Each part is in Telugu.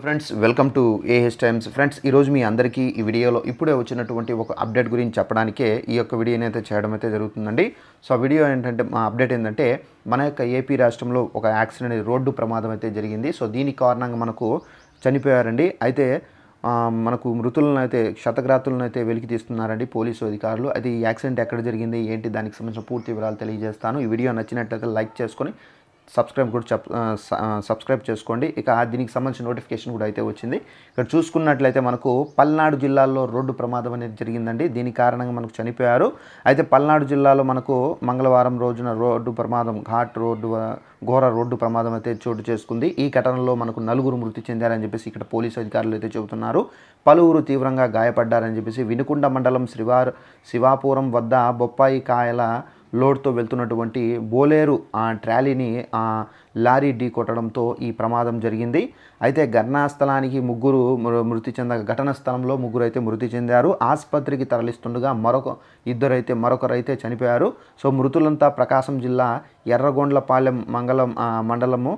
Friends welcome to AH times friends ఈరోజు మీ అందరికీ ఈ వీడియోలో ఇప్పుడే వచ్చినటువంటి ఒక అప్డేట్ గురించి చెప్పడానికే ఈ యొక్క వీడియోని అయితే చేయడం అయితే జరుగుతుందండి. సో ఆ వీడియో ఏంటంటే మా అప్డేట్ ఏంటంటే మన యొక్క ఏపీ రాష్ట్రంలో ఒక యాక్సిడెంట్ రోడ్డు ప్రమాదం అయితే జరిగింది. సో దీని కారణంగా మనకు చనిపోయారండి. అయితే మనకు మృతులను అయితే క్షతగ్రాతులను అయితే వెలికి తీస్తున్నారండి పోలీసు అధికారులు. అది ఈ యాక్సిడెంట్ ఎక్కడ జరిగింది ఏంటి దానికి సంబంధించిన పూర్తి వివరాలు తెలియజేస్తాను. ఈ వీడియో నచ్చినట్లయితే లైక్ చేసుకొని సబ్స్క్రైబ్ కూడా సబ్స్క్రైబ్ చేసుకోండి. ఇక దీనికి సంబంధించిన నోటిఫికేషన్ కూడా అయితే వచ్చింది. ఇక్కడ చూసుకున్నట్లయితే మనకు పల్నాడు జిల్లాలో రోడ్డు ప్రమాదం అనేది జరిగిందండి. దీని కారణంగా మనకు చనిపోయారు. అయితే పల్నాడు జిల్లాలో మనకు మంగళవారం రోజున రోడ్డు ప్రమాదం ఘాట్ రోడ్డు ఘోర రోడ్డు ప్రమాదం అయితే చోటు చేసుకుంది. ఈ ఘటనలో మనకు నలుగురు మృతి చెందారని చెప్పేసి ఇక్కడ పోలీసు అధికారులు అయితే చెబుతున్నారు. పలువురు తీవ్రంగా గాయపడ్డారని చెప్పేసి వినుకొండ మండలం శివార్ శివాపురం వద్ద బొప్పాయి కాయల లోడ్తో వెళ్తున్నటువంటి బోలేరు ఆ ట్రాలీని ఆ లారీ ఢీ కొట్టడంతో ఈ ప్రమాదం జరిగింది. అయితే ఘటనా స్థలానికి ముగ్గురు మృతి చెంద ఘటన స్థలంలో ముగ్గురు అయితే మృతి చెందారు. ఆసుపత్రికి తరలిస్తుండగా మరొక ఇద్దరైతే మరొకరైతే చనిపోయారు. సో మృతులంతా ప్రకాశం జిల్లా ఎర్రగొండ్లపాలెం మంగళం మండలము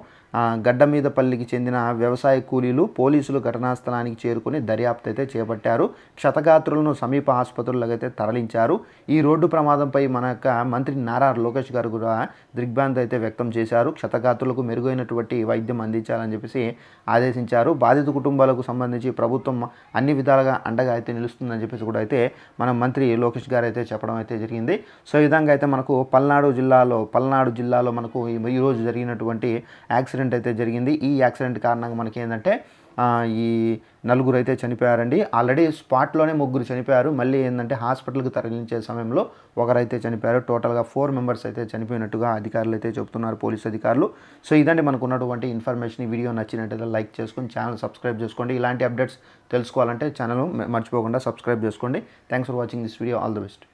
గడ్డ గడ్డమీదపల్లికి చెందిన వ్యవసాయ కూలీలు పోలీసులు ఘటనా స్థలానికి చేరుకుని దర్యాప్తు అయితే చేపట్టారు. క్షతగాత్రులను సమీప ఆసుపత్రులకు అయితే తరలించారు. ఈ రోడ్డు ప్రమాదంపై మన యొక్క మంత్రి నారా లోకేష్ గారు కూడా దిగ్భ్రాంతి అయితే వ్యక్తం చేశారు. క్షతగాత్రులకు మెరుగైనటువంటి వైద్యం అందించాలని చెప్పేసి ఆదేశించారు. బాధిత కుటుంబాలకు సంబంధించి ప్రభుత్వం అన్ని విధాలుగా అండగా అయితే నిలుస్తుందని చెప్పేసి కూడా అయితే మన మంత్రి లోకేష్ గారు అయితే చెప్పడం అయితే జరిగింది. సో ఈ విధంగా అయితే మనకు పల్నాడు జిల్లాలో పల్నాడు జిల్లాలో మనకు ఈ- రోజు జరిగినటువంటి యాక్సిడెంట్ అయితే జరిగింది. ఈ యాక్సిడెంట్ కారణంగా మనకి ఏంటంటే ఈ నలుగురు అయితే చనిపోయారండి ఆల్రెడీ స్పాట్లోనే ముగ్గురు చనిపోయారు. మళ్ళీ ఏంటంటే హాస్పిటల్కి తరలించే సమయంలో ఒకరైతే చనిపోయారు. టోటల్గా ఫోర్ మెంబర్స్ అయితే చనిపోయినట్టుగా అధికారులు అయితే చెప్తున్నారు పోలీసు అధికారులు. సో ఇదండి మనకు ఉన్నటువంటి ఇన్ఫర్మేషన్ ఈ వీడియో నచ్చినట్టయితే లైక్ చేసుకొని ఛానల్ సబ్స్క్రైబ్ చేసుకోండి. ఇలాంటి అప్డేట్స్ తెలుసుకోవాలంటే ఛానల్ మర్చిపోకుండా సబ్స్క్రైబ్ చేసుకోండి. Thanks for watching this video all the best